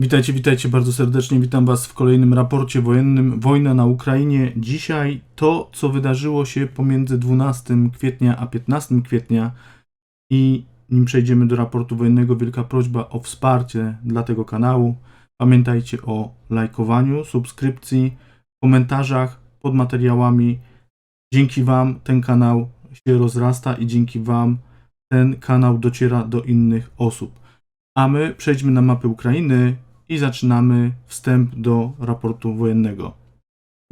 Witajcie, witajcie bardzo serdecznie. Witam Was w kolejnym raporcie wojennym Wojna na Ukrainie. Dzisiaj to, co wydarzyło się pomiędzy 12 kwietnia a 15 kwietnia i nim przejdziemy do raportu wojennego, wielka prośba o wsparcie dla tego kanału. Pamiętajcie o lajkowaniu, subskrypcji, komentarzach pod materiałami. Dzięki Wam ten kanał się rozrasta i dzięki Wam ten kanał dociera do innych osób. A my przejdźmy na mapę Ukrainy i zaczynamy wstęp do raportu wojennego.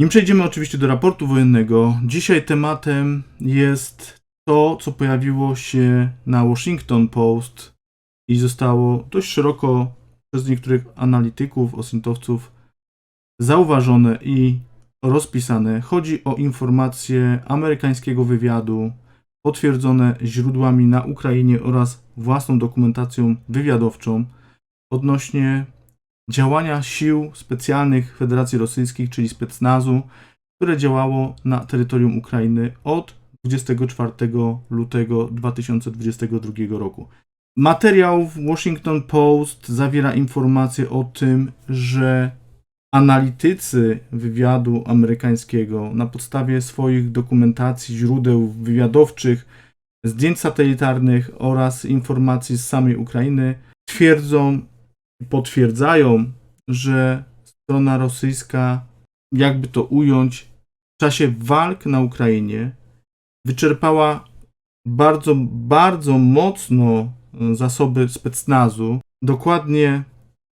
Nim przejdziemy oczywiście do raportu wojennego, dzisiaj tematem jest to, co pojawiło się na Washington Post i zostało dość szeroko przez niektórych analityków, osintowców zauważone i rozpisane. Chodzi o informacje amerykańskiego wywiadu, potwierdzone źródłami na Ukrainie oraz własną dokumentacją wywiadowczą odnośnie działania sił specjalnych Federacji Rosyjskiej, czyli specnazu, które działało na terytorium Ukrainy od 24 lutego 2022 roku. Materiał w Washington Post zawiera informacje o tym, że analitycy wywiadu amerykańskiego na podstawie swoich dokumentacji, źródeł wywiadowczych, zdjęć satelitarnych oraz informacji z samej Ukrainy twierdzą, potwierdzają, że strona rosyjska, jakby to ująć, w czasie walk na Ukrainie wyczerpała bardzo, bardzo mocno e, zasoby specnazu. Dokładnie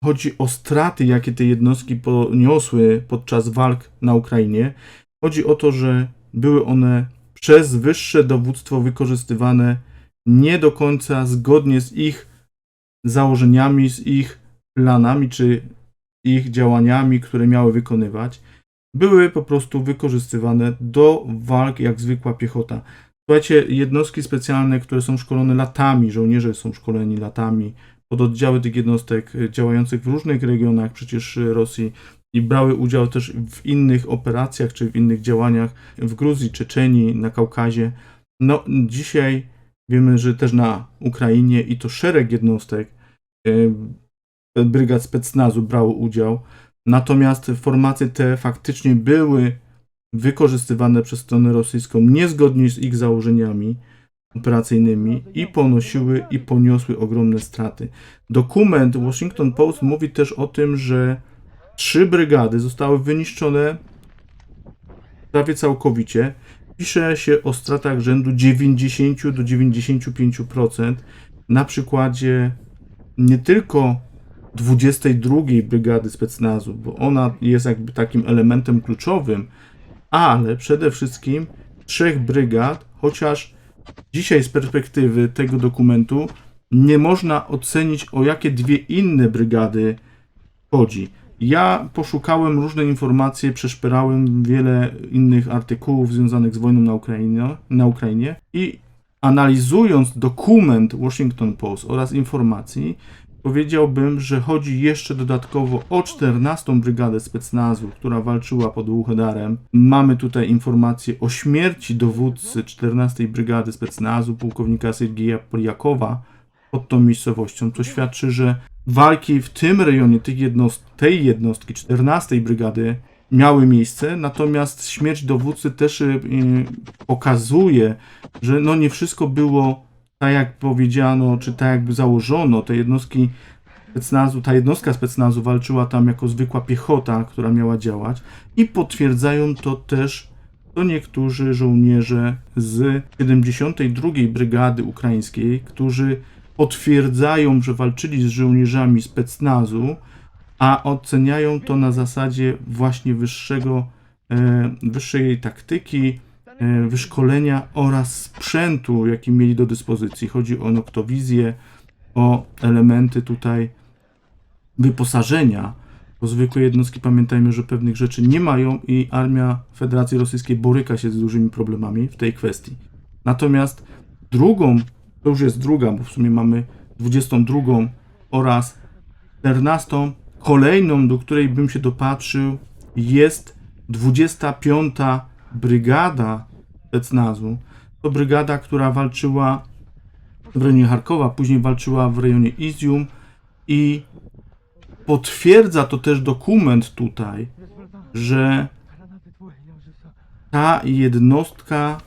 chodzi o straty, jakie te jednostki poniosły podczas walk na Ukrainie. Chodzi o to, że były one przez wyższe dowództwo wykorzystywane nie do końca zgodnie z ich założeniami, z ich planami czy ich działaniami, które miały wykonywać, były po prostu wykorzystywane do walk jak zwykła piechota. Słuchajcie, jednostki specjalne, które są szkolone latami, żołnierze są szkoleni latami, pododdziały tych jednostek e, działających w różnych regionach przecież e, Rosji i brały udział też w innych operacjach czy w innych działaniach w Gruzji, Czeczenii, na Kaukazie. No, dzisiaj wiemy, że też na Ukrainie i to szereg jednostek e, brygad specnazu brało udział. Natomiast formacje te faktycznie były wykorzystywane przez stronę rosyjską niezgodnie z ich założeniami operacyjnymi i ponosiły i poniosły ogromne straty. Dokument Washington Post mówi też o tym, że trzy brygady zostały wyniszczone prawie całkowicie. Pisze się o stratach rzędu 90 do 95% na przykładzie nie tylko 22 Brygady Specnazu, bo ona jest jakby takim elementem kluczowym, ale przede wszystkim trzech brygad, chociaż dzisiaj z perspektywy tego dokumentu nie można ocenić, o jakie dwie inne brygady chodzi. Ja poszukałem różne informacje, przeszperałem wiele innych artykułów związanych z wojną na Ukrainie, na Ukrainie i analizując dokument Washington Post oraz informacji, powiedziałbym, że chodzi jeszcze dodatkowo o 14 Brygadę Specnazu, która walczyła pod Łuchedarem. Mamy tutaj informacje o śmierci dowódcy 14 Brygady Specnazu, pułkownika Sergieja Poliakowa pod tą miejscowością, co świadczy, że walki w tym rejonie tych jednost tej jednostki 14 Brygady miały miejsce, natomiast śmierć dowódcy też y, pokazuje, że no nie wszystko było tak jak powiedziano, czy tak jakby założono, te jednostki specnazu, ta jednostka specnazu walczyła tam jako zwykła piechota, która miała działać i potwierdzają to też to niektórzy żołnierze z 72 Brygady Ukraińskiej, którzy potwierdzają, że walczyli z żołnierzami specnazu, a oceniają to na zasadzie właśnie wyższego, e, wyższej taktyki, wyszkolenia oraz sprzętu, jaki mieli do dyspozycji. Chodzi o noktowizję, o elementy tutaj wyposażenia, bo zwykłe jednostki pamiętajmy, że pewnych rzeczy nie mają i armia Federacji Rosyjskiej boryka się z dużymi problemami w tej kwestii. Natomiast drugą, to już jest druga, bo w sumie mamy 22 oraz 14, kolejną, do której bym się dopatrzył, jest 25 Brygada Specnazu. To brygada, która walczyła w rejonie Charkowa, później walczyła w rejonie Izium i Potwierdza to też dokument tutaj, że ta jednostka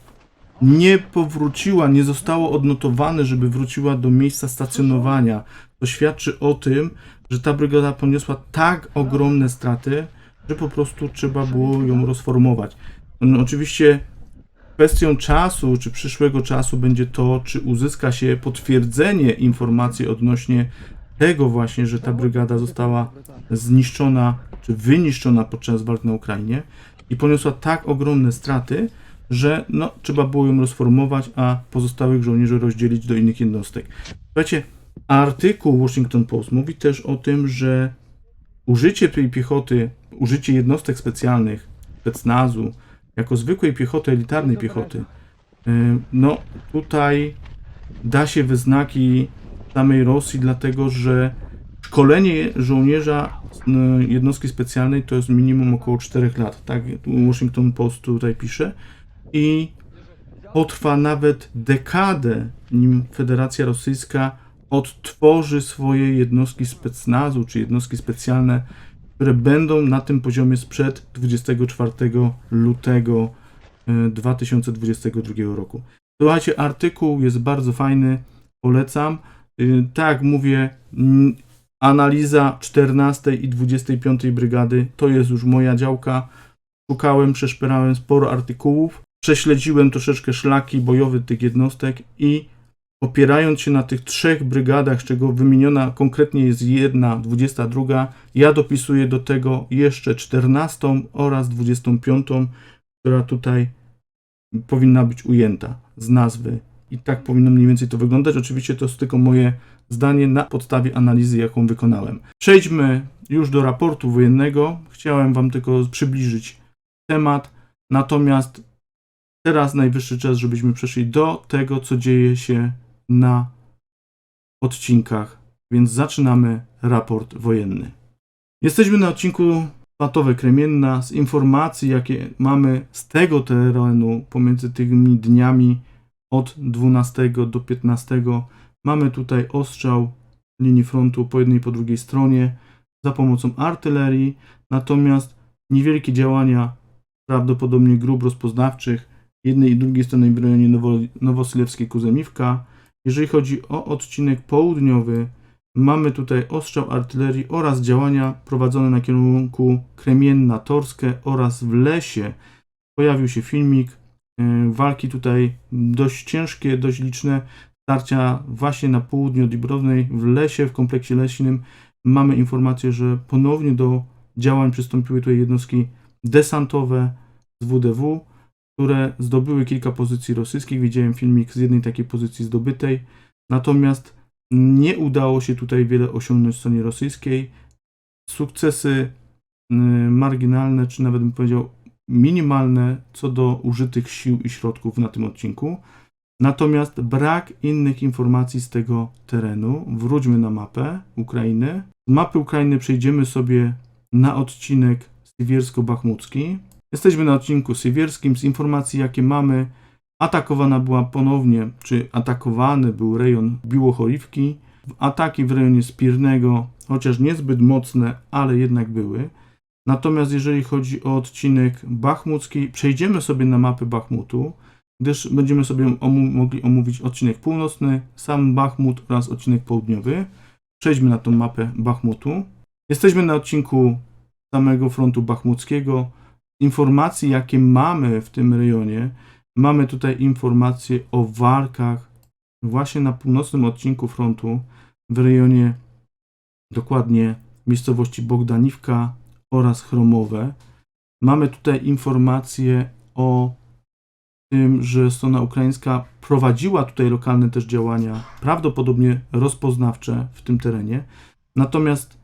nie powróciła, nie zostało odnotowane, żeby wróciła do miejsca stacjonowania. To świadczy o tym, że ta brygada poniosła tak ogromne straty, że po prostu trzeba było ją rozformować. No, oczywiście kwestią czasu, czy przyszłego czasu będzie to, czy uzyska się potwierdzenie informacji odnośnie tego właśnie, że ta brygada została zniszczona, czy wyniszczona podczas walk na Ukrainie i poniosła tak ogromne straty, że no, trzeba było ją rozformować, a pozostałych żołnierzy rozdzielić do innych jednostek. Słuchajcie, artykuł Washington Post mówi też o tym, że użycie tej piechoty, użycie jednostek specjalnych, specnazu, jako zwykłej piechoty, elitarnej piechoty, y, no tutaj da się we znaki samej Rosji, dlatego że szkolenie żołnierza y, jednostki specjalnej to jest minimum około 4 lat. Tak Washington Post tutaj pisze. I potrwa nawet dekadę, nim Federacja Rosyjska odtworzy swoje jednostki specnazu, czy jednostki specjalne, które będą na tym poziomie sprzed 24 lutego e, 2022 roku. Słuchajcie, artykuł jest bardzo fajny, polecam. Y, Tak mówię, analiza 14 i 25 brygady to jest już moja działka. Szukałem, przeszperałem sporo artykułów, prześledziłem troszeczkę szlaki bojowe tych jednostek i opierając się na tych trzech brygadach, z czego wymieniona konkretnie jest jedna, 22, ja dopisuję do tego jeszcze 14 oraz 25, która tutaj powinna być ujęta z nazwy. I tak powinno mniej więcej to wyglądać. Oczywiście to jest tylko moje zdanie na podstawie analizy, jaką wykonałem. Przejdźmy już do raportu wojennego. Chciałem Wam tylko przybliżyć temat. Natomiast teraz najwyższy czas, żebyśmy przeszli do tego, co dzieje się na odcinkach. Więc zaczynamy raport wojenny. Jesteśmy na odcinku Patowe Kremienna z informacji, jakie mamy z tego terenu pomiędzy tymi dniami od 12 do 15. Mamy tutaj ostrzał linii frontu po jednej i po drugiej stronie za pomocą artylerii, natomiast niewielkie działania, prawdopodobnie grup rozpoznawczych jednej i drugiej strony w rejonie Nowo, Nowosylewskiej Kuzemiwka. Jeżeli chodzi o odcinek południowy, mamy tutaj ostrzał artylerii oraz działania prowadzone na kierunku Kremienna Torskę oraz w lesie. Pojawił się filmik, e, walki tutaj dość ciężkie, dość liczne, starcia właśnie na południu od Ibrownej w lesie, w kompleksie leśnym. Mamy informację, że ponownie do działań przystąpiły tutaj jednostki desantowe z WDW, które zdobyły kilka pozycji rosyjskich. Widziałem filmik z jednej takiej pozycji zdobytej. Natomiast nie udało się tutaj wiele osiągnąć w stronie rosyjskiej. Sukcesy y, marginalne, czy nawet bym powiedział minimalne co do użytych sił i środków na tym odcinku. Natomiast brak innych informacji z tego terenu. Wróćmy na mapę Ukrainy. Z mapy Ukrainy przejdziemy sobie na odcinek Siewiersko-Bachmucki. Jesteśmy na odcinku Siewierskim. Z informacji, jakie mamy, atakowana była ponownie, czy atakowany był rejon Biłochorivki. Ataki w rejonie Spirnego, chociaż niezbyt mocne, ale jednak były. Natomiast jeżeli chodzi o odcinek Bachmucki, przejdziemy sobie na mapę Bachmutu, gdyż będziemy sobie mogli omówić odcinek północny, sam Bachmut oraz odcinek południowy. Przejdźmy na tą mapę Bachmutu. Jesteśmy na odcinku samego frontu bachmuckiego. Informacji, jakie mamy w tym rejonie, mamy tutaj informacje o walkach właśnie na północnym odcinku frontu w rejonie dokładnie miejscowości Bogdaniwka oraz Chromowe. Mamy tutaj informacje o tym, że strona ukraińska prowadziła tutaj lokalne też działania, prawdopodobnie rozpoznawcze w tym terenie. Natomiast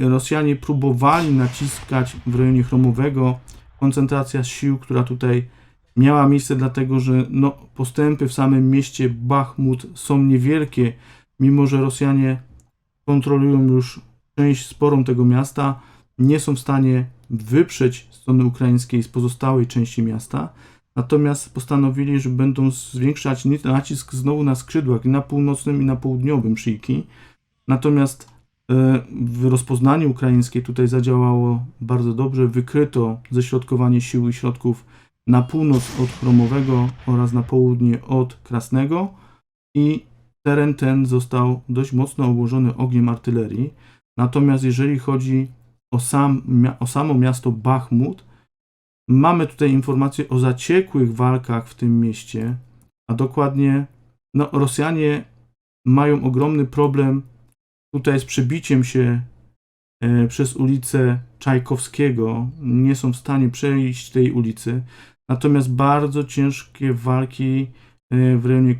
Rosjanie próbowali naciskać w rejonie Chromowego. Koncentracja sił, która tutaj miała miejsce, dlatego że no, postępy w samym mieście Bachmut są niewielkie, mimo że Rosjanie kontrolują już część sporą tego miasta, nie są w stanie wyprzeć strony ukraińskiej z pozostałej części miasta. Natomiast postanowili, że będą zwiększać nacisk znowu na skrzydłach i na północnym i na południowym szyjki. Natomiast W rozpoznaniu ukraińskie tutaj zadziałało bardzo dobrze. Wykryto ześrodkowanie sił i środków na północ od Chromowego oraz na południe od Krasnego i teren ten został dość mocno obłożony ogniem artylerii. Natomiast jeżeli chodzi o, sam, o samo miasto Bachmut, mamy tutaj informacje o zaciekłych walkach w tym mieście, a dokładnie no, Rosjanie mają ogromny problem tutaj z przebiciem się e, przez ulicę Czajkowskiego. Nie są w stanie przejść tej ulicy. Natomiast bardzo ciężkie walki e, w rejonie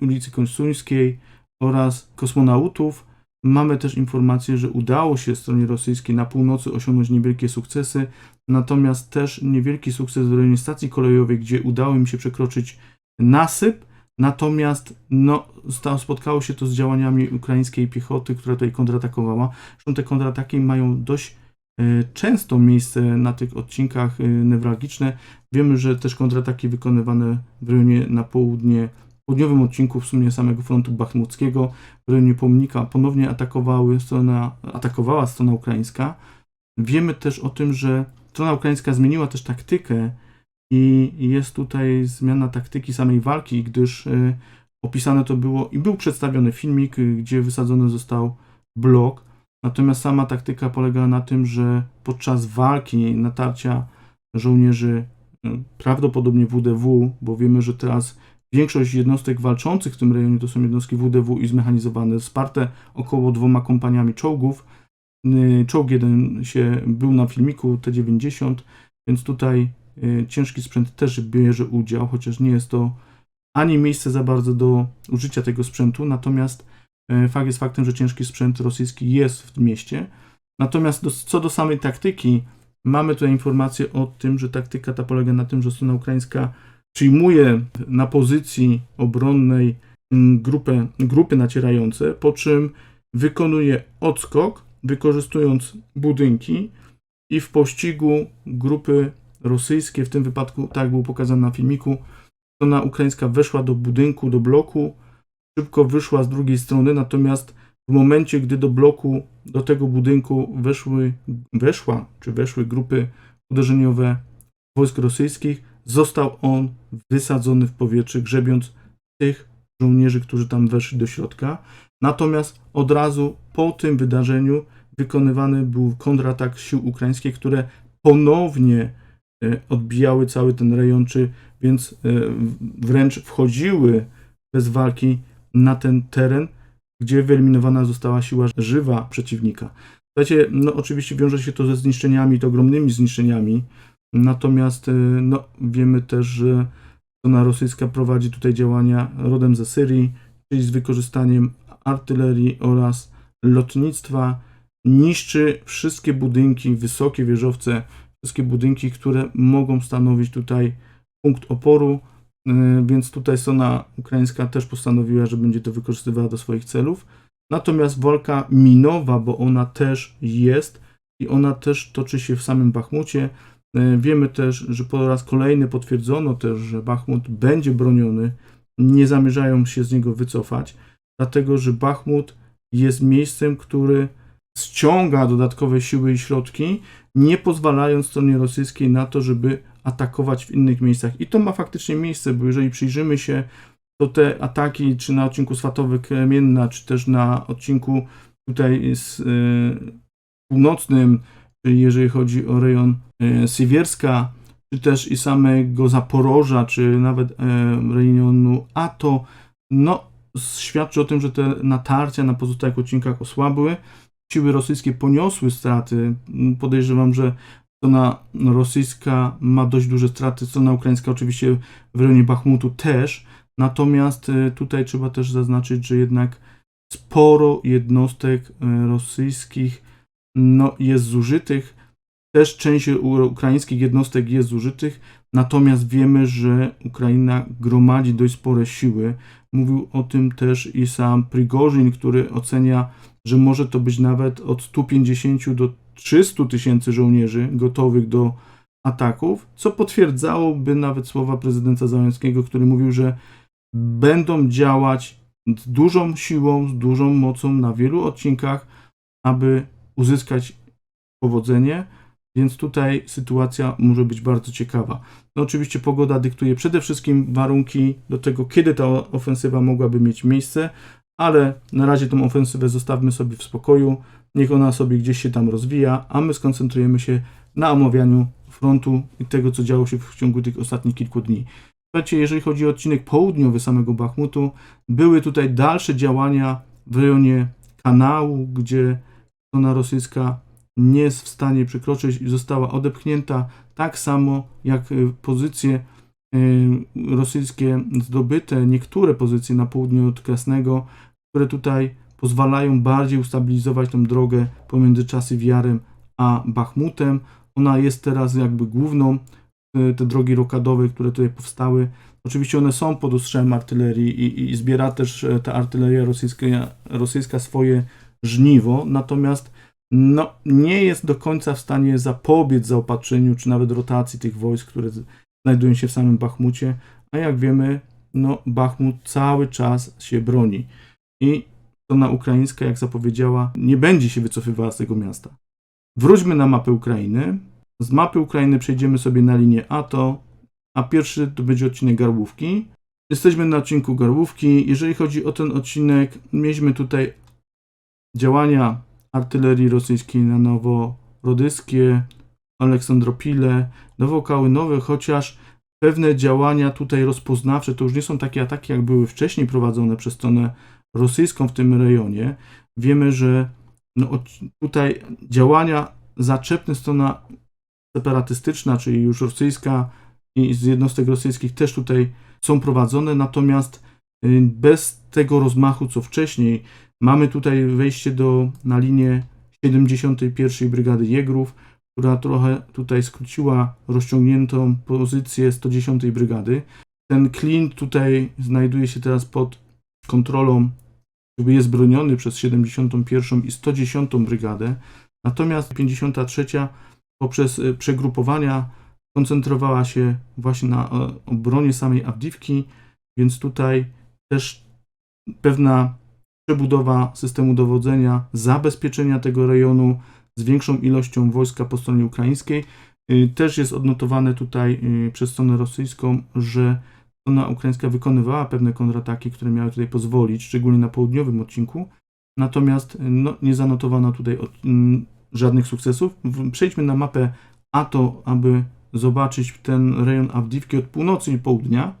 ulicy Konsuńskiej oraz kosmonautów. Mamy też informację, że udało się stronie rosyjskiej na północy osiągnąć niewielkie sukcesy, natomiast też niewielki sukces w rejonie stacji kolejowej, gdzie udało im się przekroczyć nasyp, natomiast no, spotkało się to z działaniami ukraińskiej piechoty, która tutaj kontratakowała. Zresztą te kontrataki mają dość e, często miejsce na tych odcinkach e, newralgiczne. Wiemy, że też kontrataki wykonywane w rejonie na południe, południowym odcinku w sumie samego frontu bachmuckiego, w rejonie pomnika ponownie atakowały strona, atakowała strona ukraińska. Wiemy też o tym, że strona ukraińska zmieniła też taktykę i jest tutaj zmiana taktyki samej walki, gdyż y, opisane to było i był przedstawiony filmik, y, gdzie wysadzony został blok. Natomiast sama taktyka polegała na tym, że podczas walki, natarcia żołnierzy, y, prawdopodobnie WDW, bo wiemy, że teraz większość jednostek walczących w tym rejonie to są jednostki WDW i zmechanizowane, wsparte około dwoma kompaniami czołgów. Czołg jeden się był na filmiku T90, więc tutaj ciężki sprzęt też bierze udział, chociaż nie jest to ani miejsce za bardzo do użycia tego sprzętu, natomiast y, fakt jest faktem, że ciężki sprzęt rosyjski jest w mieście. Natomiast do, co do samej taktyki, mamy tutaj informację o tym, że taktyka ta polega na tym, że strona ukraińska przyjmuje na pozycji obronnej mm, grupę, grupy nacierające, po czym wykonuje odskok, wykorzystując budynki i w pościgu grupy rosyjskie, w tym wypadku, tak było pokazane na filmiku, strona ukraińska weszła do budynku, do bloku, szybko wyszła z drugiej strony, natomiast w momencie, gdy do bloku, do tego budynku weszły, weszła, czy weszły grupy uderzeniowe wojsk rosyjskich, został on wysadzony w powietrze, grzebiąc tych żołnierzy, którzy tam weszli do środka. Natomiast od razu po tym wydarzeniu wykonywany był kontratak sił ukraińskich, które ponownie odbijały cały ten rejon, czy więc e, wręcz wchodziły bez walki na ten teren, gdzie wyeliminowana została siła żywa przeciwnika. Słuchajcie, no oczywiście wiąże się to ze zniszczeniami, to ogromnymi zniszczeniami, natomiast e, no, wiemy też, że strona rosyjska prowadzi tutaj działania rodem ze Syrii, czyli z wykorzystaniem artylerii oraz lotnictwa, niszczy wszystkie budynki, wysokie wieżowce, wszystkie budynki, które mogą stanowić tutaj punkt oporu, yy, więc tutaj strona ukraińska też postanowiła, że będzie to wykorzystywała do swoich celów. Natomiast walka minowa, bo ona też jest i ona też toczy się w samym Bachmucie. Yy, Wiemy też, że po raz kolejny potwierdzono też, że Bachmut będzie broniony. Nie zamierzają się z niego wycofać, dlatego że Bachmut jest miejscem, który ściąga dodatkowe siły i środki, nie pozwalając stronie rosyjskiej na to, żeby atakować w innych miejscach. I to ma faktycznie miejsce, bo jeżeli przyjrzymy się, to te ataki, czy na odcinku Swatowy-Kremienna, czy też na odcinku tutaj z, y, północnym, jeżeli chodzi o rejon y, Siewierska, czy też i samego Zaporoża, czy nawet y, rejonu Ato, no świadczy o tym, że te natarcia na pozostałych odcinkach osłabły. Siły rosyjskie poniosły straty. Podejrzewam, że strona rosyjska ma dość duże straty, strona ukraińska oczywiście w rejonie Bachmutu też. Natomiast y, tutaj trzeba też zaznaczyć, że jednak sporo jednostek y, rosyjskich no, jest zużytych. Też część ukraińskich jednostek jest zużytych, natomiast wiemy, że Ukraina gromadzi dość spore siły. Mówił o tym też i sam Prigorzin, który ocenia, że może to być nawet od 150 do 300 tysięcy żołnierzy gotowych do ataków, co potwierdzałoby nawet słowa prezydenta Załęckiego, który mówił, że będą działać z dużą siłą, z dużą mocą na wielu odcinkach aby uzyskać powodzenie, więc tutaj sytuacja może być bardzo ciekawa. No oczywiście pogoda dyktuje przede wszystkim warunki do tego, kiedy ta ofensywa mogłaby mieć miejsce, ale na razie tą ofensywę zostawmy sobie w spokoju, niech ona sobie gdzieś się tam rozwija, a my skoncentrujemy się na omawianiu frontu i tego, co działo się w ciągu tych ostatnich kilku dni. Słuchajcie, jeżeli chodzi o odcinek południowy samego Bachmutu, były tutaj dalsze działania w rejonie kanału, gdzie strona rosyjska nie jest w stanie przekroczyć i została odepchnięta, tak samo jak y, pozycje y, rosyjskie zdobyte, niektóre pozycje na południu od Krasnego, które tutaj pozwalają bardziej ustabilizować tą drogę pomiędzy Czasywiarem a Bachmutem. Ona jest teraz jakby główną, y, te drogi rokadowe, które tutaj powstały. Oczywiście one są pod ostrzałem artylerii i, i zbiera też e, ta artyleria rosyjska, rosyjska swoje żniwo, natomiast no, nie jest do końca w stanie zapobiec zaopatrzeniu, czy nawet rotacji tych wojsk, które znajdują się w samym Bachmucie, a jak wiemy, no, Bachmut cały czas się broni i strona ukraińska, jak zapowiedziała, nie będzie się wycofywała z tego miasta. Wróćmy na mapę Ukrainy. Z mapy Ukrainy przejdziemy sobie na linię ATO, a pierwszy to będzie odcinek Garłówki. Jesteśmy na odcinku Garłówki. Jeżeli chodzi o ten odcinek, mieliśmy tutaj działania artylerii rosyjskiej na Noworodyskie, Aleksandropile, Nowokały Nowe, chociaż pewne działania tutaj rozpoznawcze to już nie są takie ataki, jak były wcześniej prowadzone przez stronę rosyjską w tym rejonie. Wiemy, że no, tutaj działania zaczepne strona separatystyczna, czyli już rosyjska i z jednostek rosyjskich też tutaj są prowadzone, natomiast y, bez tego rozmachu co wcześniej, Mamy tutaj wejście do, na linię 71. Brygady Jegrów, która trochę tutaj skróciła rozciągniętą pozycję 110. Brygady. Ten Klin tutaj znajduje się teraz pod kontrolą, jakby jest broniony przez 71. i 110. Brygadę. Natomiast 53. poprzez y, przegrupowania koncentrowała się właśnie na e, obronie samej Awdiwki, więc tutaj też pewna przebudowa systemu dowodzenia, zabezpieczenia tego rejonu z większą ilością wojska po stronie ukraińskiej. Y, Też jest odnotowane tutaj y, przez stronę rosyjską, że strona ukraińska wykonywała pewne kontrataki, które miały tutaj pozwolić, szczególnie na południowym odcinku. Natomiast y, no, nie zanotowano tutaj od, mm, żadnych sukcesów. Przejdźmy na mapę ATO, aby zobaczyć ten rejon Awdiwki od północy i południa.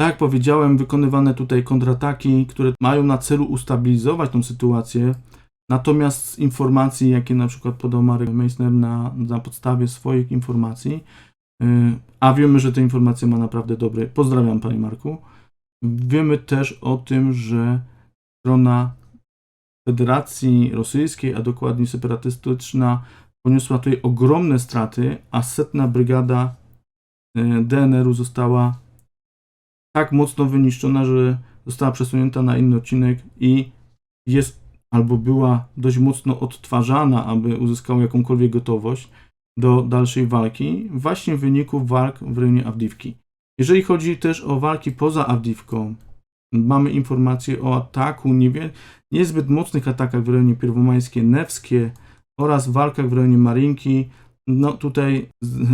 Tak jak powiedziałem, wykonywane tutaj kontrataki, które mają na celu ustabilizować tą sytuację. Natomiast z informacji, jakie na przykład podał Marek Meissner na, na podstawie swoich informacji, yy, a wiemy, że te informacje ma naprawdę dobre. Pozdrawiam, panie Marku. Wiemy też o tym, że strona Federacji Rosyjskiej, a dokładnie separatystyczna, poniosła tutaj ogromne straty, a setna brygada yy, DNR-u została tak mocno wyniszczona, że została przesunięta na inny odcinek i jest albo była dość mocno odtwarzana, aby uzyskała jakąkolwiek gotowość do dalszej walki, właśnie w wyniku walk w rejonie Awdiwki. Jeżeli chodzi też o walki poza Awdiwką, mamy informacje o ataku, niezbyt mocnych atakach w rejonie Pierwomajskie, Newskie oraz walkach w rejonie Marinki. No tutaj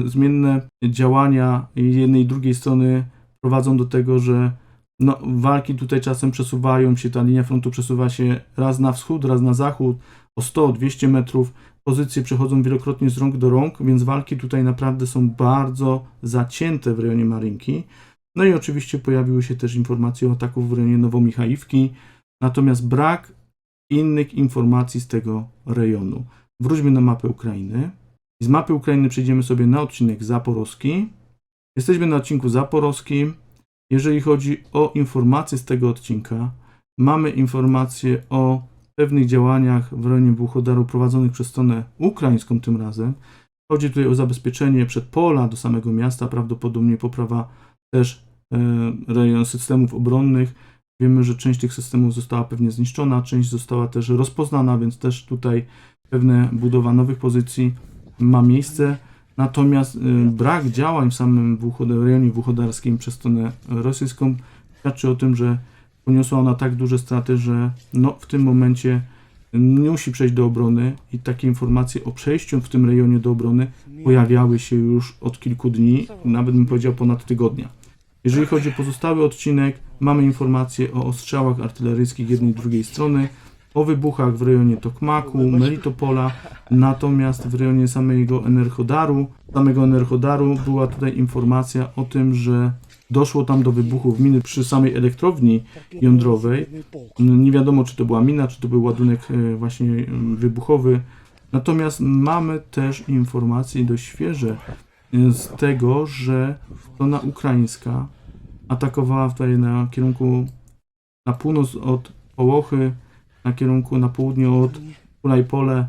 zmienne działania jednej i drugiej strony prowadzą do tego, że no, walki tutaj czasem przesuwają się, ta linia frontu przesuwa się raz na wschód, raz na zachód, o 100-200 metrów. Pozycje przechodzą wielokrotnie z rąk do rąk, więc walki tutaj naprawdę są bardzo zacięte w rejonie Marynki. No i oczywiście pojawiły się też informacje o ataku w rejonie Nowomichajówki, natomiast brak innych informacji z tego rejonu. Wróćmy na mapę Ukrainy. Z mapy Ukrainy przejdziemy sobie na odcinek zaporowski. Jesteśmy na odcinku zaporowskim. Jeżeli chodzi o informacje z tego odcinka, mamy informacje o pewnych działaniach w rejonie Włochodaru prowadzonych przez stronę ukraińską tym razem. Chodzi tutaj o zabezpieczenie przedpola do samego miasta, prawdopodobnie poprawa też e, rejon systemów obronnych. Wiemy, że część tych systemów została pewnie zniszczona, część została też rozpoznana, więc też tutaj pewne budowa nowych pozycji ma miejsce. Natomiast y, brak działań w samym Włuchod- rejonie Włuchodarskim przez stronę rosyjską świadczy o tym, że poniosła ona tak duże straty, że no, w tym momencie musi przejść do obrony i takie informacje o przejściu w tym rejonie do obrony pojawiały się już od kilku dni, nawet bym powiedział ponad tygodnia. Jeżeli chodzi o pozostały odcinek, mamy informacje o ostrzałach artyleryjskich jednej i drugiej strony, o wybuchach w rejonie Tokmaku, Melitopola, natomiast w rejonie samego Enerhodaru, samego Enerhodaru była tutaj informacja o tym, że doszło tam do wybuchów miny przy samej elektrowni jądrowej. Nie wiadomo, czy to była mina, czy to był ładunek e, właśnie e, wybuchowy. Natomiast mamy też informacje dość świeże e, z tego, że strona ukraińska atakowała tutaj na kierunku na północ od Połochy, na kierunku na południe od Kulajpole.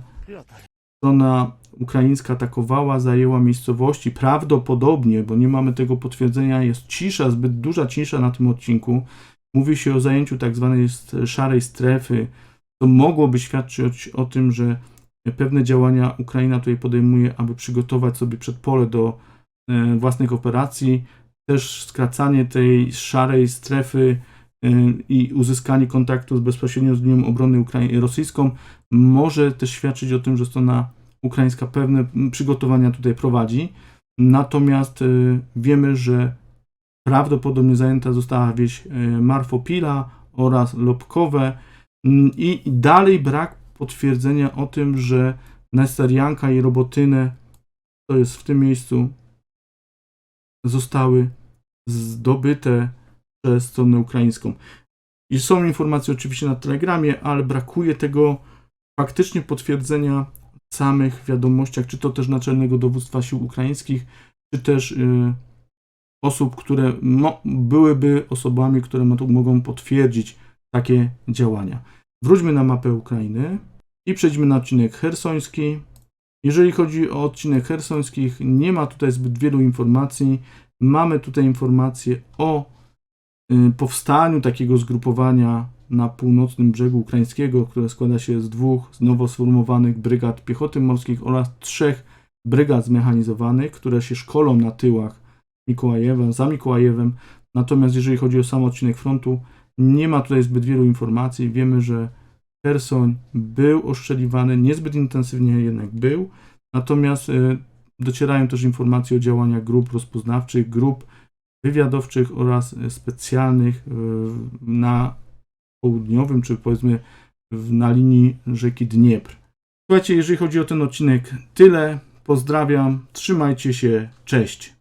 Strona ukraińska atakowała, zajęła miejscowości. Prawdopodobnie, bo nie mamy tego potwierdzenia, jest cisza, zbyt duża cisza na tym odcinku. Mówi się o zajęciu tak zwanej szarej strefy, to mogłoby świadczyć o tym, że pewne działania Ukraina tutaj podejmuje, aby przygotować sobie przedpole do e, własnych operacji. Też skracanie tej szarej strefy i uzyskanie kontaktu bezpośrednio z linią obrony Ukrai- rosyjską może też świadczyć o tym, że strona ukraińska pewne przygotowania tutaj prowadzi. Natomiast y, wiemy, że prawdopodobnie zajęta została wieś y, Marfopila oraz Lobkowe i dalej brak potwierdzenia o tym, że Nesterianka i Robotynę, to jest w tym miejscu, zostały zdobyte przez stronę ukraińską. I są informacje oczywiście na Telegramie, ale brakuje tego faktycznie potwierdzenia w samych wiadomościach, czy to też Naczelnego Dowództwa Sił Ukraińskich, czy też y, osób, które mo- byłyby osobami, które mo- mogą potwierdzić takie działania. Wróćmy na mapę Ukrainy i przejdźmy na odcinek hersoński. Jeżeli chodzi o odcinek hersońskich, nie ma tutaj zbyt wielu informacji. Mamy tutaj informacje o powstaniu takiego zgrupowania na północnym brzegu ukraińskiego, które składa się z dwóch nowo sformowanych brygad piechoty morskich oraz trzech brygad zmechanizowanych, które się szkolą na tyłach Mikołajewa, za Mikołajewem. Natomiast jeżeli chodzi o sam odcinek frontu, nie ma tutaj zbyt wielu informacji. Wiemy, że Hersoń był oszczeliwany, niezbyt intensywnie jednak był. Natomiast y, docierają też informacje o działaniach grup rozpoznawczych, grup wywiadowczych oraz y, specjalnych y, na południowym, czy powiedzmy na linii rzeki Dniepr. Słuchajcie, jeżeli chodzi o ten odcinek, tyle. Pozdrawiam, trzymajcie się, cześć.